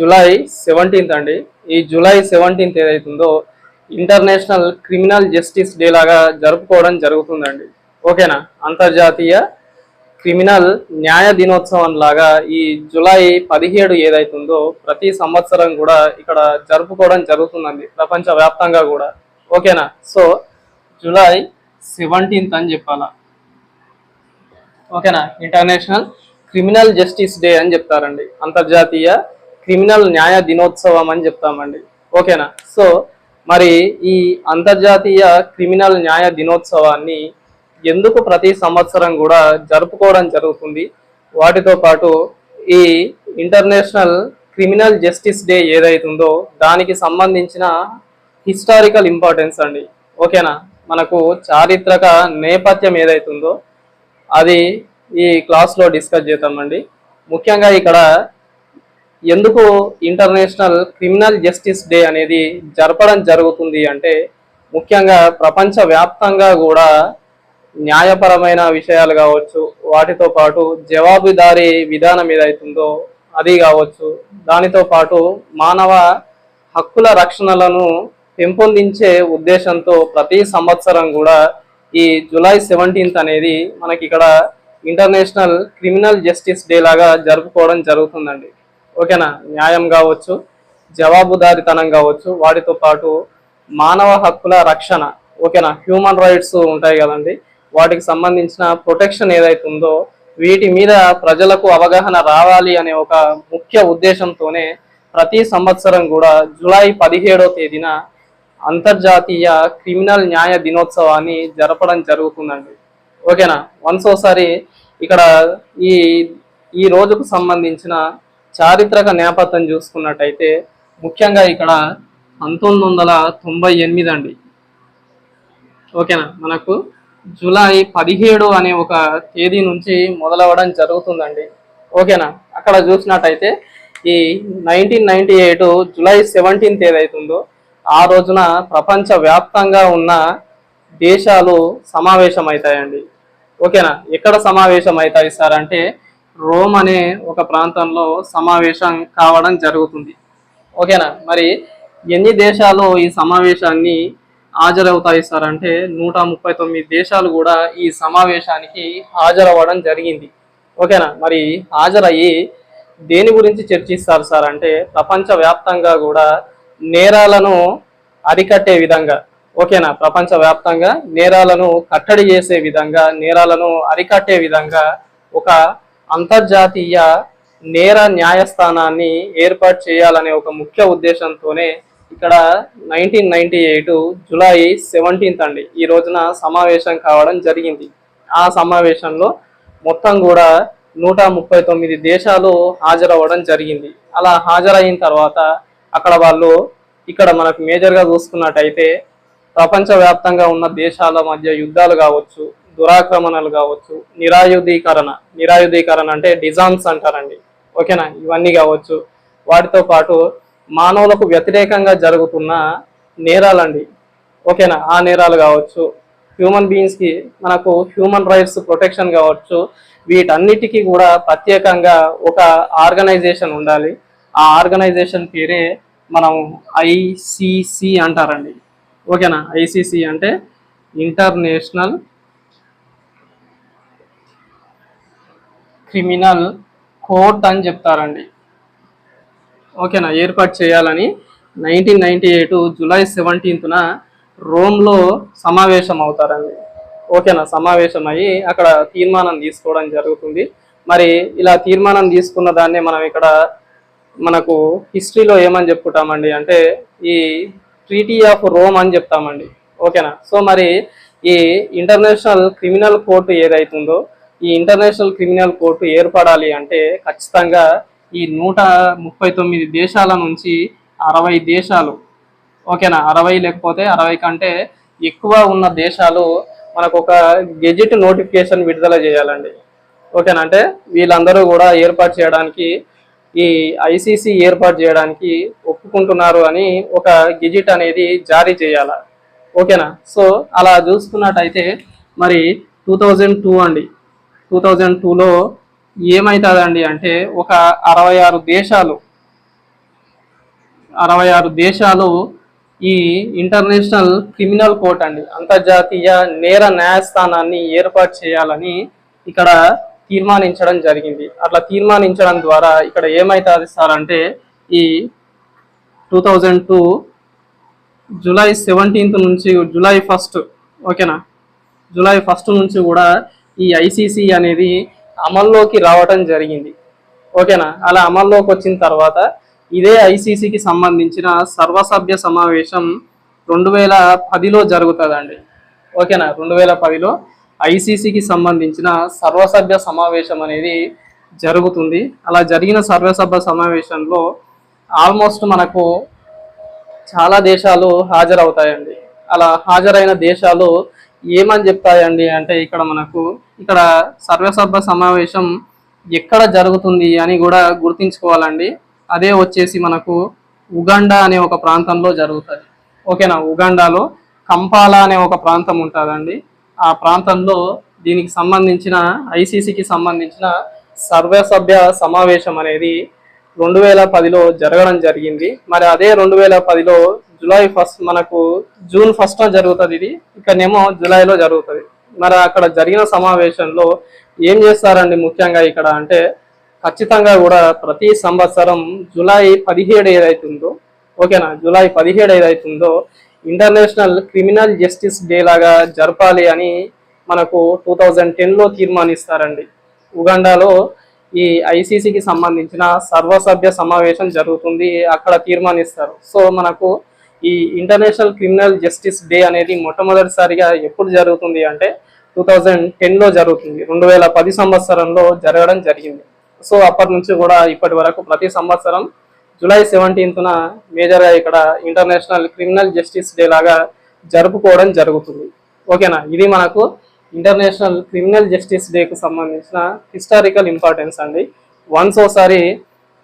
July seventeenth అండి. ఈ July seventeenth ఏదైతుందో ఇంటర్నేషనల్ క్రిమినల్ జస్టిస్ డే లాగా జరుపుకోవడం జరుగుతుందండి. ఓకేనా? అంతర్జాతీయ క్రిమినల్ న్యాయ దినోత్సవం లాగా ఈ జూలై పదిహేడు ఏదైతుందో ప్రతి సంవత్సరం కూడా ఇక్కడ జరుపుకోవడం జరుగుతుందండి ప్రపంచవ్యాప్తంగా కూడా. ఓకేనా? సో జూలై సెవెంటీన్త్ అని చెప్పాలా? ఓకేనా? ఇంటర్నేషనల్ క్రిమినల్ జస్టిస్ డే అని చెప్తారండి అంతర్జాతీయ క్రిమినల్ న్యాయ దినోత్సవం అని చెప్తామండి. ఓకేనా? సో మరి ఈ అంతర్జాతీయ క్రిమినల్ న్యాయ దినోత్సవాన్ని ఎందుకు ప్రతి సంవత్సరం కూడా జరుపుకోవడం జరుగుతుంది? వాటితో పాటు ఈ ఇంటర్నేషనల్ క్రిమినల్ జస్టిస్ డే ఏదైతుందో దానికి సంబంధించిన హిస్టారికల్ ఇంపార్టెన్స్ అండి. ఓకేనా? మనకు చారిత్రక నేపథ్యం ఏదైతుందో అది ఈ క్లాస్లో డిస్కస్ చేద్దామండి. ముఖ్యంగా ఇక్కడ ఎందుకు ఇంటర్నేషనల్ క్రిమినల్ జస్టిస్ డే అనేది జరపడం జరుగుతుంది అంటే ముఖ్యంగా ప్రపంచ వ్యాప్తంగా కూడా న్యాయపరమైన విషయాలు కావచ్చు వాటితో పాటు జవాబుదారీ విధానం ఏదైతుందో అది కావచ్చు. దానితో పాటు మానవ హక్కుల రక్షణలను పెంపొందించే ఉద్దేశంతో ప్రతి సంవత్సరం కూడా ఈ జూలై సెవెంటీన్త్ అనేది మనకి ఇక్కడ ఇంటర్నేషనల్ క్రిమినల్ జస్టిస్ డే లాగా జరుపుకోవడం జరుగుతుందండి. ఓకేనా? న్యాయం కావచ్చు జవాబుదారితనం కావచ్చు వాటితో పాటు మానవ హక్కుల రక్షణ ఓకేనా? హ్యూమన్ రైట్స్ ఉంటాయి కదండి. వాటికి సంబంధించిన ప్రొటెక్షన్ ఏదైతే ఉందో వీటి మీద ప్రజలకు అవగాహన రావాలి అనే ఒక ముఖ్య ఉద్దేశంతోనే ప్రతి సంవత్సరం కూడా జూలై పదిహేడో తేదీన అంతర్జాతీయ క్రిమినల్ న్యాయ దినోత్సవాన్ని జరపడం జరుగుతుందండి. ఓకేనా? వన్స్ ఒకసారి ఇక్కడ ఈ ఈ రోజుకు సంబంధించిన చారిత్రక నేపథ్యం చూసుకున్నట్టయితే ముఖ్యంగా ఇక్కడ పంతొమ్మిది వందల తొంభై ఎనిమిది అండి. ఓకేనా? మనకు జూలై పదిహేడు అనే ఒక తేదీ నుంచి మొదలవడం జరుగుతుందండి. ఓకేనా? అక్కడ చూసినట్టయితే ఈ nineteen ninety eight July seventeenth ఏదైతుందో ఆ రోజున ప్రపంచవ్యాప్తంగా ఉన్న దేశాలు సమావేశమవుతాయండి. ఓకేనా? ఎక్కడ సమావేశం అవుతాయి సార్ అంటే రోమ్ అనే ఒక ప్రాంతంలో సమావేశం కావడం జరుగుతుంది. ఓకేనా? మరి ఎన్ని దేశాలు ఈ సమావేశాన్ని హాజరవుతాయి సార్? అంటే నూట ముప్పై తొమ్మిది దేశాలు కూడా ఈ సమావేశానికి హాజరవ్వడం జరిగింది. ఓకేనా? మరి హాజరయ్యి దేని గురించి చర్చిస్తారు సార్? అంటే ప్రపంచవ్యాప్తంగా కూడా నేరాలను అరికట్టే విధంగా. ఓకేనా? ప్రపంచవ్యాప్తంగా నేరాలను కట్టడి చేసే విధంగా నేరాలను అరికట్టే విధంగా ఒక అంతర్జాతీయ నేర న్యాయస్థానాన్ని ఏర్పాటు చేయాలనే ఒక ముఖ్య ఉద్దేశంతోనే ఇక్కడ nineteen ninety eight July seventeenth అండి. ఈ రోజున సమావేశం కావడం జరిగింది. ఆ సమావేశంలో మొత్తం కూడా నూట ముప్పై తొమ్మిది దేశాలు హాజరవ్వడం జరిగింది. అలా హాజరైన తర్వాత అక్కడ వాళ్ళు ఇక్కడ మనకు మేజర్గా చూసుకున్నట్టయితే ప్రపంచవ్యాప్తంగా ఉన్న దేశాల మధ్య యుద్ధాలు కావచ్చు దురాక్రమణలు కావచ్చు నిరాయుధీకరణ నిరాయుధీకరణ అంటే డిజామ్స్ అంటారండి. ఓకేనా? ఇవన్నీ కావచ్చు. వాటితో పాటు మానవులకు వ్యతిరేకంగా జరుగుతున్న నేరాలండి. ఓకేనా? ఆ నేరాలు కావచ్చు. హ్యూమన్ బీయింగ్స్కి మనకు హ్యూమన్ రైట్స్ ప్రొటెక్షన్ కావచ్చు. వీటన్నిటికీ కూడా ప్రత్యేకంగా ఒక ఆర్గనైజేషన్ ఉండాలి. ఆ ఆర్గనైజేషన్ పేరే మనం ఐసిసి అంటారండి. ఓకేనా? ఐసిసి అంటే ఇంటర్నేషనల్ క్రిమినల్ కోర్ట్ అని చెప్తారండి. ఓకేనా? ఏర్పాటు చేయాలని నైన్టీన్ నైన్టీ ఎయిట్ జూలై సెవెంటీన్త్న రోమ్లో సమావేశం అవుతారండి ఓకేనా? సమావేశం అయ్యి అక్కడ తీర్మానం తీసుకోవడం జరుగుతుంది. మరి ఇలా తీర్మానం తీసుకున్న దాన్నే మనం ఇక్కడ మనకు హిస్టరీలో ఏమని చెప్పుకుంటామండి అంటే ఈ ట్రీటీ ఆఫ్ రోమ్ అని చెప్తామండి. ఓకేనా? సో మరి ఈ ఇంటర్నేషనల్ క్రిమినల్ కోర్టు ఏదైతుందో ఈ ఇంటర్నేషనల్ క్రిమినల్ కోర్టు ఏర్పడాలి అంటే ఖచ్చితంగా ఈ నూట ముప్పై తొమ్మిది దేశాల నుంచి అరవై దేశాలు ఓకేనా? అరవై లేకపోతే అరవై కంటే ఎక్కువ ఉన్న దేశాలు మనకు ఒక గెజిట్ నోటిఫికేషన్ విడుదల చేయాలండి. ఓకేనా? అంటే వీళ్ళందరూ కూడా ఏర్పాటు చేయడానికి ఈ ఐసీసీ ఏర్పాటు చేయడానికి ఒప్పుకుంటున్నారు అని ఒక గెజిట్ అనేది జారీ చేయాల? ఓకేనా? సో అలా చూసుకున్నట్టయితే మరి టూ థౌజండ్ టూ అండి. టూ థౌజండ్ టూలో ఏమవుతుందండి అంటే ఒక అరవై ఆరు దేశాలు అరవై ఆరు దేశాలు ఈ ఇంటర్నేషనల్ క్రిమినల్ కోర్ట్ అండి అంతర్జాతీయ నేర న్యాయస్థానాన్ని ఏర్పాటు చేయాలని ఇక్కడ తీర్మానించడం జరిగింది. అట్లా తీర్మానించడం ద్వారా ఇక్కడ ఏమవుతుంది సార్ అంటే ఈ two thousand two July seventeenth నుంచి జూలై ఫస్ట్ ఓకేనా? జూలై ఫస్ట్ నుంచి కూడా ఈ ఐసీసీ అనేది అమల్లోకి రావటం జరిగింది. ఓకేనా? అలా అమల్లోకి వచ్చిన తర్వాత ఇదే ఐసీసీకి సంబంధించిన సర్వసభ్య సమావేశం రెండు వేల పదిలో జరుగుతుందండి. ఓకేనా? రెండు వేల పదిలో ఐసీసీకి సంబంధించిన సర్వసభ్య సమావేశం అనేది జరుగుతుంది. అలా జరిగిన సర్వసభ్య సమావేశంలో ఆల్మోస్ట్ మనకు చాలా దేశాలు హాజరవుతాయండి. అలా హాజరైన దేశాలు ఏమని చెప్తాయండి అంటే ఇక్కడ మనకు ఇక్కడ సర్వసభ సమావేశం ఎక్కడ జరుగుతుంది అని కూడా గుర్తించుకోవాలండి. అదే వచ్చేసి మనకు ఉగాండా అనే ఒక ప్రాంతంలో జరుగుతుంది. ఓకేనా? ఉగండాలో కంపాలా అనే ఒక ప్రాంతం ఉంటుందండి. ఆ ప్రాంతంలో దీనికి సంబంధించిన ఐసీసీకి సంబంధించిన సర్వసభ్య సమావేశం అనేది రెండు వేల పదిలో జరగడం జరిగింది. మరి అదే రెండు వేల పదిలో జూలై ఫస్ట్ మనకు జూన్ ఫస్ట్ జరుగుతుంది ఇది. ఇక్కడనేమో జూలైలో జరుగుతుంది. మరి అక్కడ జరిగిన సమావేశంలో ఏం చేస్తారండి ముఖ్యంగా ఇక్కడ అంటే ఖచ్చితంగా కూడా ప్రతి సంవత్సరం జూలై పదిహేడు ఏదైతుందో ఓకేనా? జూలై పదిహేడు ఏదైతుందో ఇంటర్నేషనల్ క్రిమినల్ జస్టిస్ డే లాగా జరపాలి అని మనకు టూ థౌజండ్ టెన్లో తీర్మానిస్తారండి. ఉగాండాలో ఈ ఐసీసీకి సంబంధించిన సర్వసభ్య సమావేశం జరుగుతుంది అక్కడ తీర్మానిస్తారు. సో మనకు ఈ ఇంటర్నేషనల్ క్రిమినల్ జస్టిస్ డే అనేది మొట్టమొదటిసారిగా ఎప్పుడు జరుగుతుంది అంటే టూ థౌజండ్ టెన్లో జరుగుతుంది. రెండు వేల పది సంవత్సరంలో జరగడం జరిగింది. సో అప్పటి నుంచి కూడా ఇప్పటి వరకు ప్రతి సంవత్సరం జూలై సెవెంటీన్త్న మేజర్గా ఇక్కడ ఇంటర్నేషనల్ క్రిమినల్ జస్టిస్ డే లాగా జరుపుకోవడం జరుగుతుంది. ఓకేనా? ఇది మనకు ఇంటర్నేషనల్ క్రిమినల్ జస్టిస్ డేకు సంబంధించిన హిస్టారికల్ ఇంపార్టెన్స్ అండి. వన్స్ ఒకసారి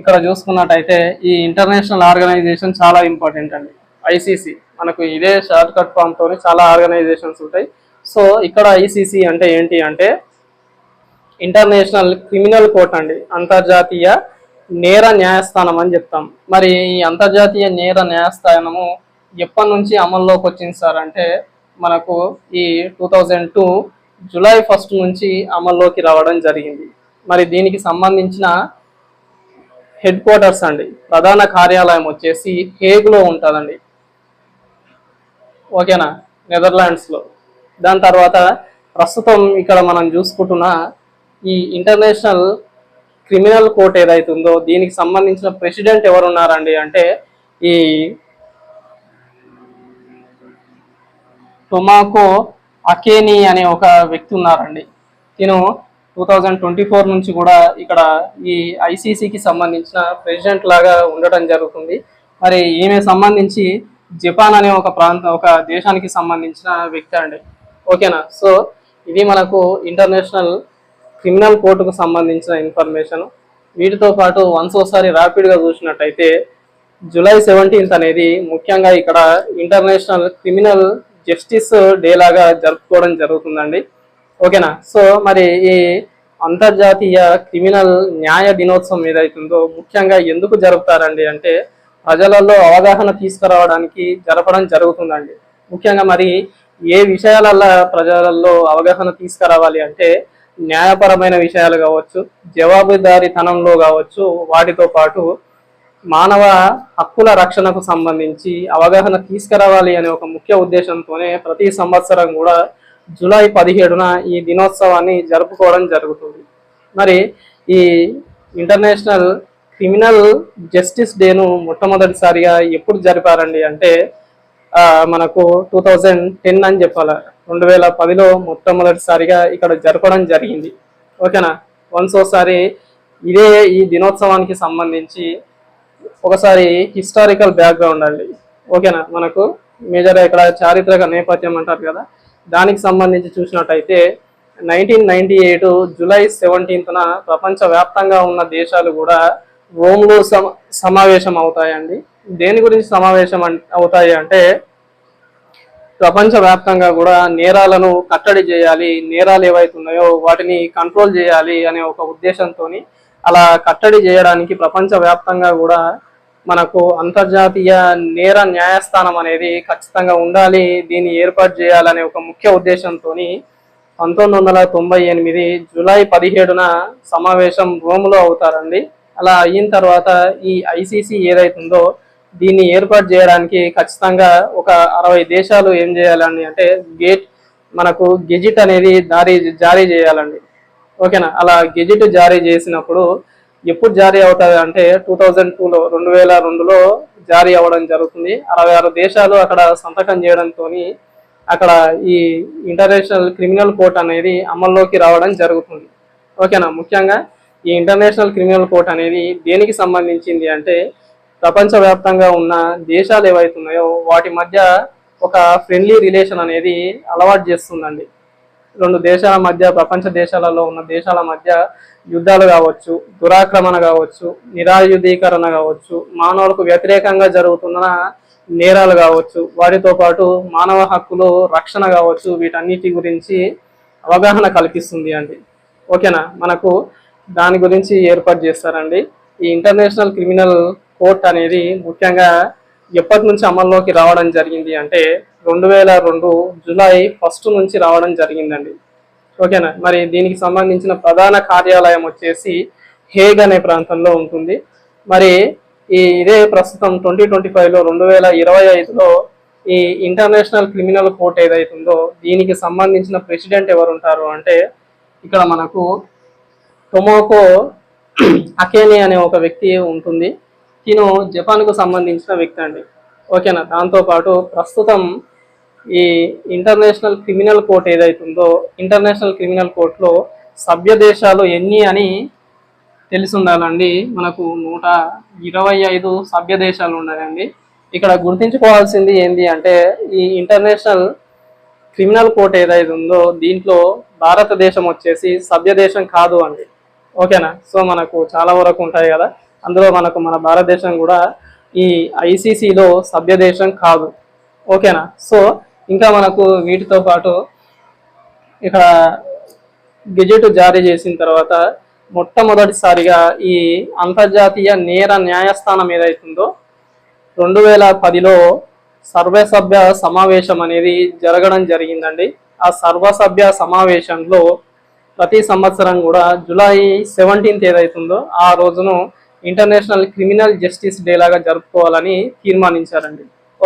ఇక్కడ చూసుకున్నట్టయితే ఈ ఇంటర్నేషనల్ ఆర్గనైజేషన్ చాలా ఇంపార్టెంట్ అండి. ఐసీసీ. మనకు ఇదే షార్ట్ కట్ ఫామ్ తోని చాలా ఆర్గనైజేషన్స్ ఉంటాయి. సో ఇక్కడ ఐసీసీ అంటే ఏంటి అంటే ఇంటర్నేషనల్ క్రిమినల్ కోర్ట్ అండి. అంతర్జాతీయ నేర న్యాయస్థానం అని చెప్తాం. మరి ఈ అంతర్జాతీయ నేర న్యాయస్థానము ఎప్పటి నుంచి అమల్లోకి వచ్చింది సార్ అంటే మనకు ఈ two thousand two July first నుంచి అమల్లోకి రావడం జరిగింది. మరి దీనికి సంబంధించిన హెడ్ క్వార్టర్స్ అండి. ప్రధాన కార్యాలయం వచ్చేసి హేగ్లో ఉంటుందండి. ఓకేనా? నెదర్లాండ్స్లో. దాని తర్వాత ప్రస్తుతం ఇక్కడ మనం చూసుకుంటున్న ఈ ఇంటర్నేషనల్ క్రిమినల్ కోర్ట్ ఏదైతుందో దీనికి సంబంధించిన ప్రెసిడెంట్ ఎవరున్నారండి అంటే ఈ టొమాకో అకేని అనే ఒక వ్యక్తి ఉన్నారండి. తిను టూ థౌజండ్ ట్వంటీ ఫోర్ నుంచి కూడా ఇక్కడ ఈ ఐసీసీకి సంబంధించిన ప్రెసిడెంట్ లాగా ఉండటం జరుగుతుంది. మరి ఈమె సంబంధించి జపాన్ అనే ఒక ప్రాంతం ఒక దేశానికి సంబంధించిన వ్యక్తి అండి. ఓకేనా? సో ఇది మనకు ఇంటర్నేషనల్ క్రిమినల్ కోర్టుకు సంబంధించిన ఇన్ఫర్మేషన్. వీటితో పాటు వన్స్ ఒకసారి ర్యాపిడ్గా చూసినట్టయితే జూలై సెవెంటీన్త్ అనేది ముఖ్యంగా ఇక్కడ ఇంటర్నేషనల్ క్రిమినల్ జస్టిస్ డే లాగా జరుపుకోవడం జరుగుతుందండి. ఓకేనా? సో మరి ఈ అంతర్జాతీయ క్రిమినల్ న్యాయ దినోత్సవం ఏదైతుందో ముఖ్యంగా ఎందుకు జరుపుతారండి అంటే ప్రజలలో అవగాహన తీసుకురావడానికి జరపడం జరుగుతుందండి. ముఖ్యంగా మరి ఏ విషయాలలో ప్రజలలో అవగాహన తీసుకురావాలి అంటే న్యాయపరమైన విషయాలు కావచ్చు జవాబుదారీతనంలో కావచ్చు వాటితో పాటు మానవ హక్కుల రక్షణకు సంబంధించి అవగాహన తీసుకురావాలి అనే ఒక ముఖ్య ఉద్దేశంతోనే ప్రతి సంవత్సరం కూడా జూలై పదిహేడున ఈ దినోత్సవాన్ని జరుపుకోవడం జరుగుతుంది. మరి ఈ ఇంటర్నేషనల్ క్రిమినల్ జస్టిస్ డేను మొట్టమొదటిసారిగా ఎప్పుడు జరిపారండి అంటే మనకు టూ థౌజండ్ టెన్ అని చెప్పాలి. రెండు వేల పదిలో మొట్టమొదటిసారిగా ఇక్కడ జరపడం జరిగింది. ఓకేనా? వన్స్ ఒకసారి ఇదే ఈ దినోత్సవానికి సంబంధించి ఒకసారి హిస్టారికల్ బ్యాక్గ్రౌండ్ అండి. ఓకేనా? మనకు మేజర్ ఇక్కడ చారిత్రక నేపథ్యం అంటారు కదా. దానికి సంబంధించి చూసినట్టయితే నైన్టీన్ నైన్టీ ఎయిట్ జూలై సెవెంటీన్త్న ప్రపంచవ్యాప్తంగా ఉన్న దేశాలు కూడా రోమ్లో సమ సమావేశం అవుతాయండి. దేని గురించి సమావేశం అవుతాయి అంటే ప్రపంచవ్యాప్తంగా కూడా నేరాలను కట్టడి చేయాలి నేరాలు ఏవైతే ఉన్నాయో వాటిని కంట్రోల్ చేయాలి అనే ఒక ఉద్దేశంతో అలా కట్టడి చేయడానికి ప్రపంచవ్యాప్తంగా కూడా మనకు అంతర్జాతీయ నేర న్యాయస్థానం అనేది ఖచ్చితంగా ఉండాలి దీన్ని ఏర్పాటు చేయాలనే ఒక ముఖ్య ఉద్దేశంతో పంతొమ్మిది వందల తొంభై ఎనిమిది జూలై పదిహేడున సమావేశం రోమ్లో అవుతారండి. అలా అయిన తర్వాత ఈ ఐసీసీ ఏదైతుందో దీన్ని ఏర్పాటు చేయడానికి ఖచ్చితంగా ఒక అరవై దేశాలు ఏం చేయాలని అంటే గేట్ మనకు గెజిట్ అనేది దారి జారీ చేయాలండి. ఓకేనా? అలా గెజిట్ జారీ చేసినప్పుడు ఎప్పుడు జారీ అవుతుంది అంటే టూ థౌజండ్ టూలో రెండు వేల రెండులో జారీ అవ్వడం జరుగుతుంది. అరవై ఆరు దేశాలు అక్కడ సంతకం చేయడంతో అక్కడ ఈ ఇంటర్నేషనల్ క్రిమినల్ కోర్ట్ అనేది అమల్లోకి రావడం జరుగుతుంది. ఓకేనా? ముఖ్యంగా ఈ ఇంటర్నేషనల్ క్రిమినల్ కోర్ట్ అనేది దేనికి సంబంధించింది అంటే ప్రపంచవ్యాప్తంగా ఉన్న దేశాలు ఏవైతున్నాయో వాటి మధ్య ఒక ఫ్రెండ్లీ రిలేషన్ అనేది అలవాటు చేస్తుందండి. రెండు దేశాల మధ్య ప్రపంచ దేశాలలో ఉన్న దేశాల మధ్య యుద్ధాలు కావచ్చు దురాక్రమణ కావచ్చు నిరాయుధీకరణ కావచ్చు మానవులకు వ్యతిరేకంగా జరుగుతున్న నేరాలు కావచ్చు వాటితో పాటు మానవ హక్కులు రక్షణ కావచ్చు వీటన్నిటి గురించి అవగాహన కల్పిస్తుంది అండి. ఓకేనా? మనకు దాని గురించి ఏర్పాటు చేస్తారండి. ఈ ఇంటర్నేషనల్ క్రిమినల్ కోర్ట్ అనేది ముఖ్యంగా ఎప్పటి నుంచి అమల్లోకి రావడం జరిగింది అంటే రెండు వేల రెండు జూలై ఫస్ట్ నుంచి రావడం జరిగిందండి. ఓకేనా? మరి దీనికి సంబంధించిన ప్రధాన కార్యాలయం వచ్చేసి హేగ్ అనే ప్రాంతంలో ఉంటుంది. మరి ఈ ఇదే ప్రస్తుతం ట్వంటీ ట్వంటీ ఫైవ్లో రెండు వేల ఇరవై ఐదులో ఈ ఇంటర్నేషనల్ క్రిమినల్ కోర్ట్ ఏదైతుందో దీనికి సంబంధించిన ప్రెసిడెంట్ ఎవరుంటారు అంటే ఇక్కడ మనకు టొమోకో అకేని అనే ఒక వ్యక్తి ఉంటుంది. తిను జపాన్కు సంబంధించిన వ్యక్తి అండి. ఓకేనా? దాంతోపాటు ప్రస్తుతం ఈ ఇంటర్నేషనల్ క్రిమినల్ కోర్ట్ ఏదైతుందో ఇంటర్నేషనల్ క్రిమినల్ కోర్టులో సభ్య దేశాలు ఎన్ని అని తెలిసి ఉండాలండి మనకు నూట ఇరవై ఐదు సభ్య దేశాలు ఉన్నాయండి. ఇక్కడ గుర్తించుకోవాల్సింది ఏంటి అంటే ఈ ఇంటర్నేషనల్ క్రిమినల్ కోర్ట్ ఏదైతే ఉందో దీంట్లో భారతదేశం వచ్చేసి సభ్య దేశం కాదు అండి. ఓకేనా? సో మనకు చాలా వరకు ఉంటాయి కదా. అందులో మనకు మన భారతదేశం కూడా ఈ ఐసీసీలో సభ్య దేశం కాదు. ఓకేనా? సో ఇంకా మనకు వీటితో పాటు ఇక్కడ గెజెట్ జారీ చేసిన తర్వాత మొట్టమొదటిసారిగా ఈ అంతర్జాతీయ నేర న్యాయస్థానం ఏదైతుందో రెండు వేల పదిలో సర్వసభ్య సమావేశం అనేది జరగడం జరిగిందండి. ఆ సర్వసభ్య సమావేశంలో ప్రతి సంవత్సరం కూడా జూలై సెవెంటీన్త్ ఏదైతుందో ఆ రోజును ఇంటర్నేషనల్ క్రిమినల్ జస్టిస్ డే లాగా జరుపుకోవాలని తీర్మానించారండి.